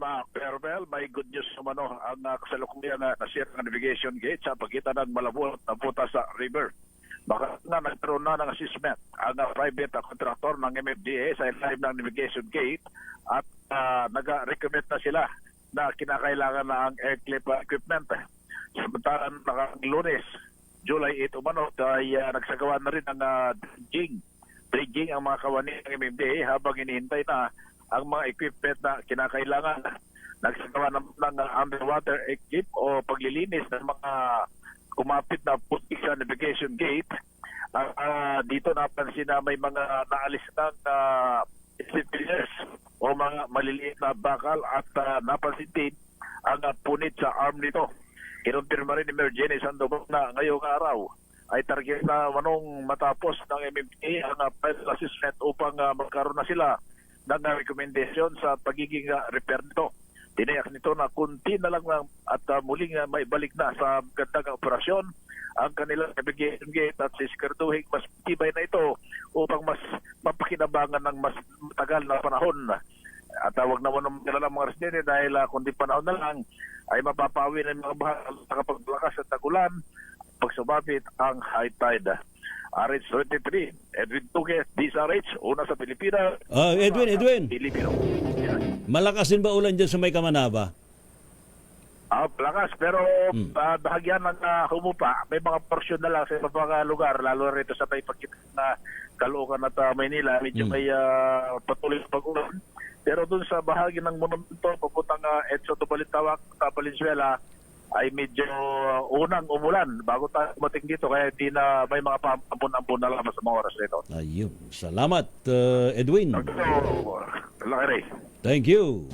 uh, Perbel, may good news naman no, ang uh, kasalukuyan na nasira ng navigation gate sa pagitan ng Malabon at Puta sa river. Baka nga nagkaroon na ng assessment ang uh, private uh, contractor ng MFDA sa ilalim ng navigation gate at uh, nag-recommend na sila na kinakailangan na ang air clip uh, equipment. Samantalang nakang lunes, July 8 umano, ay uh, nagsagawa na rin ng uh, dredging. Dredging ang mga kawani ng MMDA habang inihintay na ang mga equipment na kinakailangan. Nagsagawa ng, ng uh, underwater equip o paglilinis ng mga kumapit na putik sa navigation gate. Ah, ah, dito napansin na may mga naalis ng uh, civilians o mga maliliit na bakal at ah, napansin din ang ah, punit sa arm nito. Kinumpirma rin ni Mayor Jenny Sandoval na ngayong araw ay target na manong matapos ng MMDA ang uh, assessment upang ah, magkaroon na sila ng ah, recommendation sa pagiging ah, repair nito. Tinayak nito na kunti na lang lang at ah, muling ah, may balik na sa gandang operasyon ang kanilang navigation gate at sisiguraduhin mas tibay na ito upang mas mapakinabangan ng mas matagal na panahon. At tawag naman ng kilala mga residente dahil uh, kundi panahon na lang ay mapapawi ng mga baha nakapaglakas at tagulan pag sumabit ang high tide. RH23, Edwin Tugue, DSRH, una sa Pilipinas. Ah, Edwin, Edwin. Pilipino. Yan. Malakas din ba ulan dyan sa may Kamanaba? Ah, lakas pero Hmm. ah, bahagyan ng ah, humupa. May mga porsyon na lang sa iba mga lugar, lalo rito sa may pagkita na Caloocan at ah, Maynila, medyo Hmm. may ah, patuloy na pag-ulan. Pero dun sa bahagi ng monumento, papuntang uh, Edso to Balintawak, sa Valenzuela, ay medyo ah, unang umulan bago tayo dumating dito. Kaya hindi na may mga pampun-ampun na lamang sa mga oras nito. Ayun. Salamat, uh, Edwin. So, laki. Thank you.